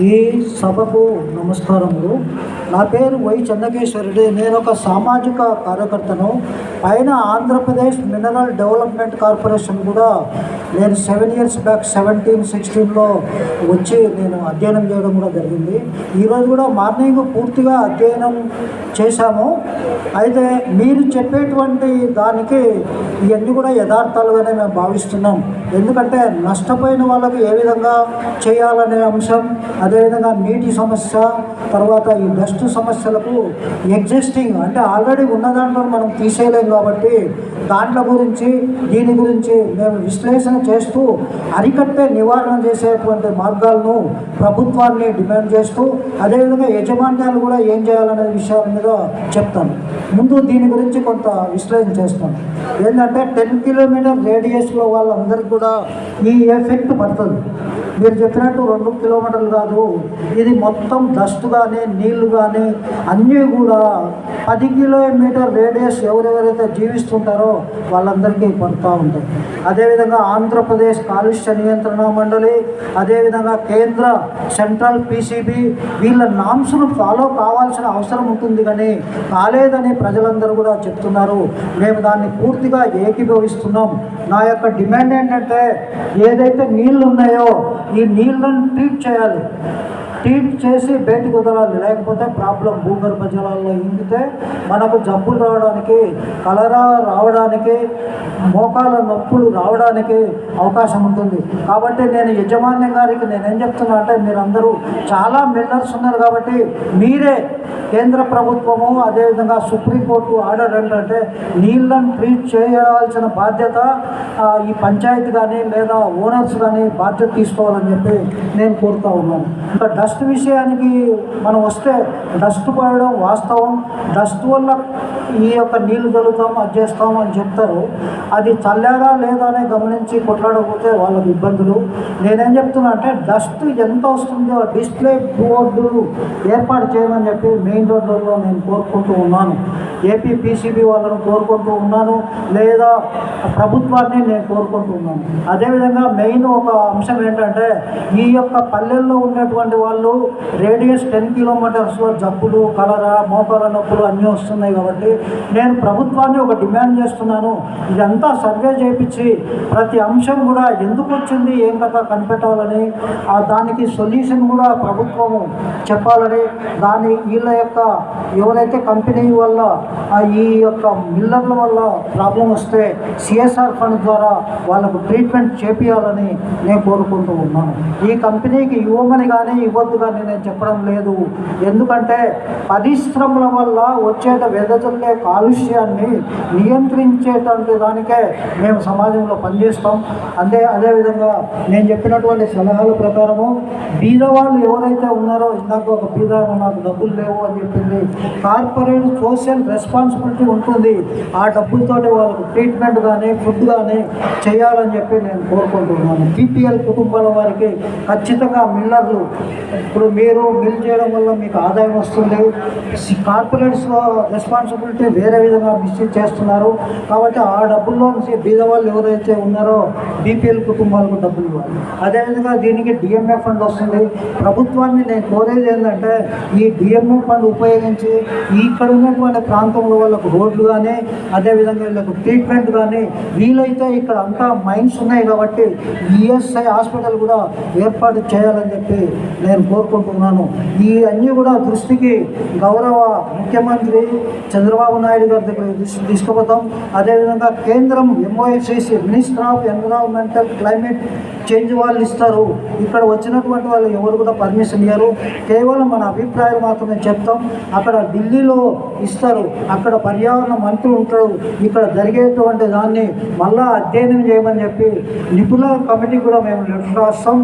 ఈ సభకు నమస్కారములు. నా పేరు వై చంద్రకేశ్వరుడు నేను ఒక సామాజిక కార్యకర్తను. పైన ఆంధ్రప్రదేశ్ మినరల్ డెవలప్మెంట్ కార్పొరేషన్ కూడా నేను సెవెన్ ఇయర్స్ బ్యాక్ సెవెంటీన్ సిక్స్టీన్లో వచ్చి నేను అధ్యయనం చేయడం కూడా జరిగింది. ఈరోజు కూడా మార్నింగ్ పూర్తిగా అధ్యయనం చేశాము. అయితే మీరు చెప్పేటువంటి దానికి ఇవన్నీ కూడా యథార్థాలుగానే మేము భావిస్తున్నాం. ఎందుకంటే నష్టపోయిన వాళ్ళకి ఏ విధంగా చేయాలనే అంశం అదేవిధంగా నీటి సమస్య తర్వాత ఈ డస్ట్ సమస్యలకు ఎగ్జిస్టింగ్ అంటే ఆల్రెడీ ఉన్న దాంట్లో మనం తీసేయలేం కాబట్టి దాంట్లో గురించి దీని గురించి మేము విశ్లేషణ చేస్తూ అరికట్టే నివారణ చేసేటువంటి మార్గాలను ప్రభుత్వాన్ని డిమాండ్ చేస్తూ అదేవిధంగా యజమాన్యాలు కూడా ఏం చేయాలనే విషయాల మీద చెప్తాను ముందు దీని గురించి కొంత విశ్లేషణ చేస్తాను ఏంటంటే టెన్ కిలోమీటర్ రేడియస్లో వాళ్ళందరికీ కూడా ఈ ఎఫెక్ట్ పడుతుంది. మీరు చెప్పినట్టు రెండు కిలోమీటర్లు కాదు ఇది మొత్తం డస్ట్ కానీ నీళ్ళు కానీ అన్నీ కూడా పది కిలోమీటర్ రేడియస్ ఎవరెవరైతే జీవిస్తుంటారో వాళ్ళందరికీ పడుతూ ఉంటాయి. అదేవిధంగా ఆంధ్రప్రదేశ్ కాలుష్య నియంత్రణ మండలి అదేవిధంగా కేంద్ర సెంట్రల్ పీసీబీ వీళ్ళ నామ్స్ను ఫాలో కావాల్సిన అవసరం ఉంటుంది కానీ కాలేదని ప్రజలందరూ కూడా చెప్తున్నారు. మేము దాన్ని పూర్తిగా ఏకీభవిస్తున్నాం. నా యొక్క డిమాండ్ ఏంటంటే ఏదైతే నీళ్ళు ఉన్నాయో ఈ నీళ్ళను ట్రీట్ చేయాలి. ట్రీట్ చేసి బయటకు వదలాలి. లేకపోతే ప్రాబ్లం. భూగర్భ జలాల్లో ఇంగితే మనకు జబ్బులు రావడానికి కలరా రావడానికి మోకాల నొప్పులు రావడానికి అవకాశం ఉంటుంది. కాబట్టి నేను యజమాన్య గారికి నేనేం చెప్తున్నా అంటే మీరందరూ చాలా మిల్లర్స్ ఉన్నారు కాబట్టి మీరే కేంద్ర ప్రభుత్వము అదేవిధంగా సుప్రీంకోర్టు ఆర్డర్ ఏంటంటే నీళ్ళను ట్రీట్ చేయాల్సిన బాధ్యత ఈ పంచాయతీ కానీ లేదా ఓనర్స్ కానీ బాధ్యత తీసుకోవాలని చెప్పి నేను కోరుతా ఉన్నాను. ఇంకా డస్ట్ విషయానికి మనం వస్తే డస్ట్ పడడం వాస్తవం. డస్ట్ వల్ల ఈ యొక్క నీళ్ళు చల్లుతాం అది చేస్తాం అని చెప్తారు. అది చల్లారా లేదా అని గమనించి కొట్లాడకపోతే వాళ్ళకి ఇబ్బందులు. నేనేం చెప్తున్నా అంటే డస్ట్ ఎంత వస్తుందో డిస్ప్లే బోర్డులు ఏర్పాటు చేయమని చెప్పి మెయిన్ రోడ్లలో నేను కోరుకుంటూ ఉన్నాను. ఏపీ పీసీబీ వాళ్ళను కోరుకుంటూ ఉన్నాను. లేదా ప్రభుత్వాన్ని నేను కోరుకుంటూ ఉన్నాను. అదేవిధంగా మెయిన్ ఒక అంశం ఏంటంటే ఈ యొక్క పల్లెల్లో ఉండే ఉన్నటువంటి వాళ్ళు రేడియస్ టెన్ కిలోమీటర్స్లో జబ్బులు కలరా మోకాల నొప్పులు అన్నీ వస్తున్నాయి కాబట్టి నేను ప్రభుత్వాన్ని ఒక డిమాండ్ చేస్తున్నాను. ఇదంతా సర్వే చేయించి ప్రతి అంశం కూడా ఎందుకు వచ్చింది ఏం కథ కనిపెట్టాలని ఆ దానికి సొల్యూషన్ కూడా ప్రభుత్వము చెప్పాలని దాని వీళ్ళ యొక్క ఎవరైతే కంపెనీ వల్ల ఈ యొక్క మిల్లర్ల వల్ల ప్రాబ్లం వస్తే సిఎస్ఆర్ ఫండ్ ద్వారా వాళ్ళకు ట్రీట్మెంట్ చేపియాలని నేను కోరుకుంటూ ఉన్నాను. ఈ కంపెనీకి ఇవ్వమని కానీ ఇవ్వద్దు కానీ నేను చెప్పడం లేదు. ఎందుకంటే పరిశ్రమల వల్ల వచ్చేట వెదజల్లే కాలుష్యాన్ని నియంత్రించేటువంటి దానికే మేము సమాజంలో పనిచేస్తాం. అదే అదేవిధంగా నేను చెప్పినటువంటి సలహాల ప్రకారము బీదవాళ్ళు ఎవరైతే ఉన్నారో ఇందాక ఒక బీద నాకు డబ్బులు లేవు అని చెప్పింది. కార్పొరేట్ సోషల్ రెస్పాన్సిబిలిటీ ఉంటుంది. ఆ డబ్బులతోటి వాళ్ళకు ట్రీట్మెంట్ కానీ ఫుడ్ కానీ చేయాలని చెప్పి నేను కోరుకుంటున్నాను. పీపీఎల్ కుటుంబాల వారికి ఖచ్చితంగా మిల్లర్లు ఇప్పుడు మీరు బిల్ చేయడం వల్ల మీకు ఆదాయం వస్తుంది. కార్పొరేట్స్ రెస్పాన్సిబిలిటీ వేరే విధంగా మిస్యూజ్ చేస్తున్నారు. కాబట్టి ఆ డబ్బుల్లో నుంచి బీద వాళ్ళు ఎవరైతే ఉన్నారో బీపీఎల్ కుటుంబాలకు డబ్బులు ఇవ్వాలి. అదేవిధంగా దీనికి డిఎంఏ ఫండ్ వస్తుంది. ప్రభుత్వాన్ని నేను కోరేది ఏంటంటే ఈ డిఎంఏ ఫండ్ ఉపయోగించి ఇక్కడ ఉన్నటువంటి ప్రాంతంలో వాళ్ళకు రోడ్లు కానీ అదేవిధంగా వీళ్ళకు ట్రీట్మెంట్ కానీ వీలైతే ఇక్కడ అంతా మైన్స్ ఉన్నాయి కాబట్టి ఈఎస్ఐ హాస్పిటల్ కూడా ఏర్పాటు చేయాలని చెప్పి నేను కోరుకుంటున్నాను. ఈ అన్నీ కూడా దృష్టికి గౌరవ ముఖ్యమంత్రి చంద్రబాబు నాయుడు గారి దగ్గర దృష్టి తీసుకుపోతాం. అదేవిధంగా కేంద్రం MOSCC minister of environmental climate change వాళ్ళు ఇస్తారు. ఇక్కడ వచ్చినటువంటి వాళ్ళు ఎవరు కూడా పర్మిషన్ ఇవ్వరు కేవలం మన అభిప్రాయం మాత్రమే చెప్తాం. అక్కడ ఢిల్లీలో ఇస్తారు. అక్కడ పర్యావరణ మంత్రి ఉంటాడు. ఇక్కడ జరిగేటువంటి దాన్ని మళ్ళా అధ్యయనం చేయమని చెప్పి నిపుణుల కమిటీ కూడా మేము లెటర్ రాస్తాం.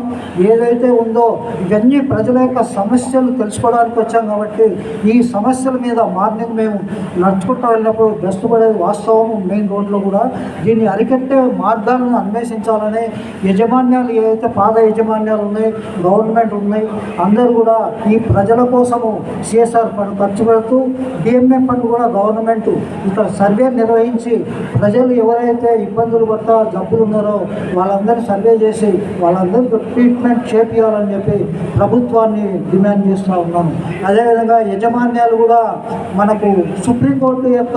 ఏదైతే ఉందో ఇవన్నీ ప్రజల యొక్క సమస్యలు తెలుసుకోవడానికి వచ్చాం కాబట్టి ఈ సమస్యల మీద మార్నింగ్ మేము నడుచుకుంటూ వెళ్ళినప్పుడు డస్ట్ పడేది వాస్తవం మెయిన్ రోడ్లో కూడా. దీన్ని అరికట్టే మార్గాలను అన్వేషించాలని యజమాన్యాలు ఏవైతే పాద యజమాన్యాలు ఉన్నాయి గవర్నమెంట్ ఉన్నాయి అందరూ కూడా ఈ ప్రజల కోసము సిఎస్ఆర్ ఫండ్ ఖర్చు పెడుతూ డిఎంఏ ఫండ్ కూడా గవర్నమెంట్ ఇక్కడ సర్వే నిర్వహించి ప్రజలు ఎవరైతే ఇబ్బందులు పడతా జబ్బులు ఉన్నారో వాళ్ళందరూ సర్వే చేసి వాళ్ళందరికీ ట్రీట్మెంట్ చేపియాలని చెప్పి ప్రభుత్వాన్ని డిమాండ్ చేస్తూ ఉన్నాను అదేవిధంగా యజమాన్యాలు కూడా మనకు సుప్రీంకోర్టు యొక్క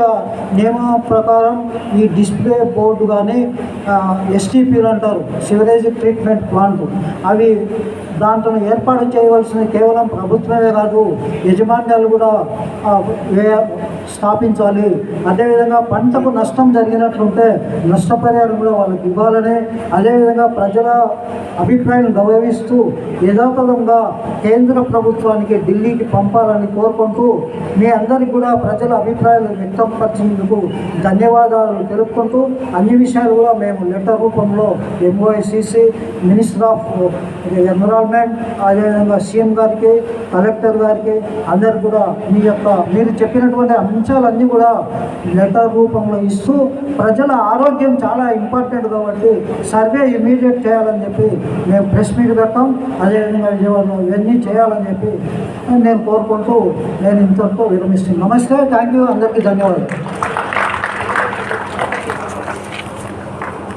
నియమ ప్రకారం ఈ డిస్ప్లే బోర్డు కానీ ఎస్టీపీలు అంటారు సివరేజ్ ట్రీట్మెంట్ ప్లాంట్. అవి దాంట్లో ఏర్పాటు చేయవలసిన కేవలం ప్రభుత్వమే కాదు యజమాన్యాలు కూడా స్థాపించాలి. అదేవిధంగా పంటకు నష్టం జరిగినట్లుంటే నష్టపరిహారం కూడా వాళ్ళకి ఇవ్వాలని అదేవిధంగా ప్రజల అభిప్రాయం గౌరవిస్తూ యథాతథంగా కేంద్ర ప్రభుత్వానికి ఢిల్లీకి పంపాలని కోరుకుంటూ మీ అందరికి కూడా ప్రజల అభిప్రాయాలు వ్యక్తపరిచినందుకు ధన్యవాదాలు తెలుపుకుంటూ అన్ని విషయాలు కూడా మేము లెటర్ రూపంలో ఎంఓఐసిసి మినిస్టర్ ఆఫ్ ఎన్విరాన్మెంట్ అదేవిధంగా సీఎం గారికి కలెక్టర్ గారికి అందరికి కూడా మీ యొక్క మీరు చెప్పినటువంటి అంశాలన్నీ కూడా లెటర్ రూపంలో ఇస్తూ ప్రజల ఆరోగ్యం చాలా ఇంపార్టెంట్ కాబట్టి సర్వే ఇమీడియట్ చేయాలని చెప్పి మేము ప్రెస్ మీట్ పెట్టాం. అదేవిధంగా విజయవాడలో ఇవన్నీ చేయాలని చెప్పి నేను కోరుకుంటూ నేను ఇంతవరకు విరమిస్తున్నాను. నమస్తే. థ్యాంక్ యూ అందరికీ ధన్యవాదాలు.